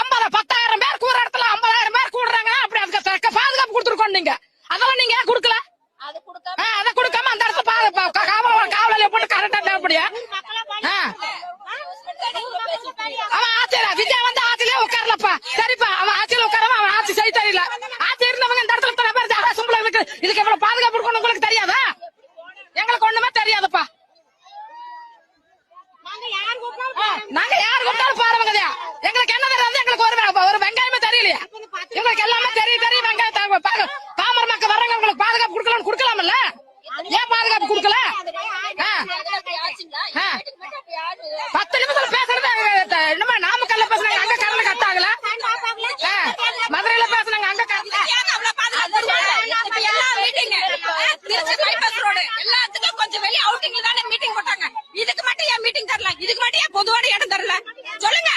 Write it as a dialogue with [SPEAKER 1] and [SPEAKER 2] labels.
[SPEAKER 1] அந்த பத்தாயிரம் பேர் கூற இடத்துல ஐம்பதாயிரம் பேர் கூடுறாங்க. அப்படி அதுக்கு பாதுகாப்பு கொடுத்துருக்கோம் நீங்க. அதெல்லாம் நீங்க ஏன் கொடுக்கல? அதை கொடுக்காம அந்த இடத்துல காவல காவல போட்டு கரெக்டா தேவைப்படியா?
[SPEAKER 2] அவன்
[SPEAKER 1] ஆச்சரியா விஜயா வந்து ஆட்சியிலே உட்காரலப்பா. சரிப்பா அவன் ஆட்சியில உட்காரவன் அவன் ஆட்சி செய்ய தெரியல. ஆட்சி இருந்தவங்க இந்த இடத்துல தலை பேர் அரசும்பளம் இருக்கு. இதுக்கு எவ்வளவு பாதுகாப்பு இருக்கணும் உங்களுக்கு தெரியாதா? எங்களுக்கு ஒண்ணுமே தெரியாதுப்பா.
[SPEAKER 2] நாங்க எங்களுக்கு எல்லாமே தெரியும் தெரியும். நாங்க
[SPEAKER 1] பாமர மக்கள் வர்றவங்க உங்களுக்கு பாதுகாப்பு கொடுக்கலாம் கொடுக்கலாம்ல?
[SPEAKER 2] ஏன் பாதுகாப்பு கொடுக்கல?
[SPEAKER 1] பத்து நிமிஷம் பேசுறது என்னமா நாமக்கல்ல பேசுறாங்க அங்க கரண்ட் கட் ஆகல
[SPEAKER 2] மதுரையில
[SPEAKER 1] பேசுறாங்க அங்க கரண்ட்.
[SPEAKER 3] எல்லாத்துக்கும் கொஞ்சம் வெளியே அவுட்டிங்ல தானே மீட்டிங் போட்டாங்க இதுக்கு மட்டும் ஏன் மீட்டிங் தரல? இதுக்கு மட்டும் ஏன் பொதுவான இடம் தரல? சொல்லுங்க.